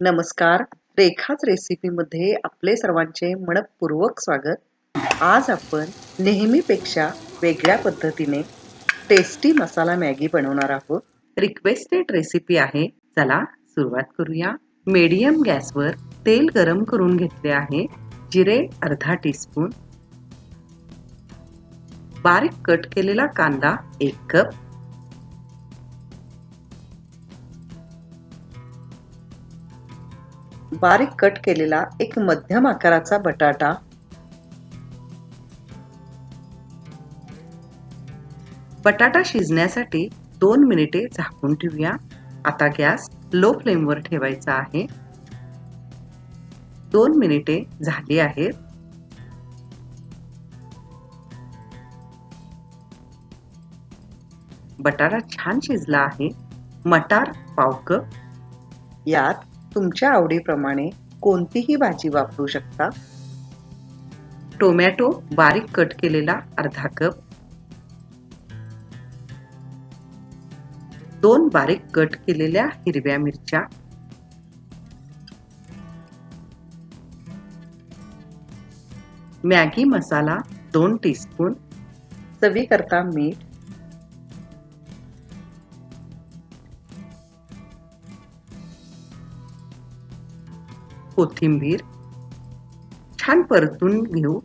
नमस्कार. रेखाच रेसिपीमध्ये आपले सर्वांचे मनपूर्वक स्वागत. आज आपण नेहमीपेक्षा वेगळ्या पद्धतीने टेस्टी मसाला मॅगी बनवणार आहोत. रिक्वेस्टेड रेसिपी आहे. चला सुरुवात करूया. मीडियम गॅसवर तेल गरम करून घेतले आहे. जिरे अर्धा टीस्पून बारीक कट केलेला कांदा एक कप बारीक कट केलेला एक मध्यम आकाराचा बटाटा. बटाटा शिजण्यासाठी दोन मिनिटे झाकून ठेवूया. आता गॅस लो फ्लेमवर ठेवायचा आहे. दोन मिनिटे झाली आहेत. बटाटा छान शिजला आहे. मटार पाव कप यात तुमच्या आवडीप्रमाणे कोणतीही भाजी वापरू शकता? टोमॅटो बारीक कट केलेला अर्धा कप. दोन बारीक कट केलेल्या हिरव्या मिरच्या. मॅगी मसाला दोन टीस्पून चवीकरता मीठ. कोथिंबीर छान परतून घेऊ.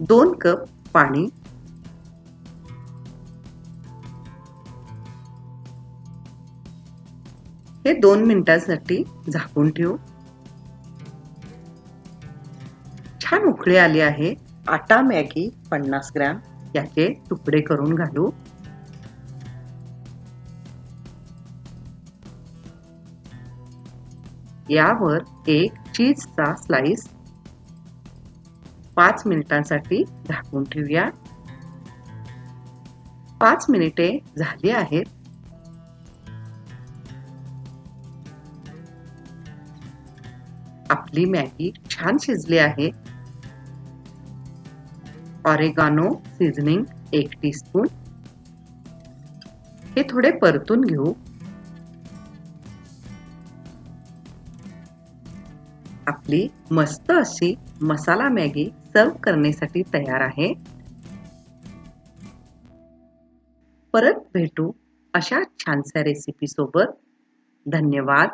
दोन कप पाणी. हे दोन मिनिटांसाठी झाकून ठेवू. छान उकळी आली आहे. आटा मॅगी पन्नास ग्रॅम याचे तुकडे करून घालू. यावर एक चीजचा स्लाइस पाच मिनिटांसाठी झाकून ठेवूया. पाच मिनिटे झाली आहेत. आपली मॅगी छान शिजली आहे. ऑरेगानो सीझनिंग एक टीस्पून हे थोडे परतून घेऊ. आपली मस्त अशी मसाला मॅगी सर्व करण्यासाठी तयार आहे. परत भेटू अशा छानशा रेसिपी सोबत. धन्यवाद.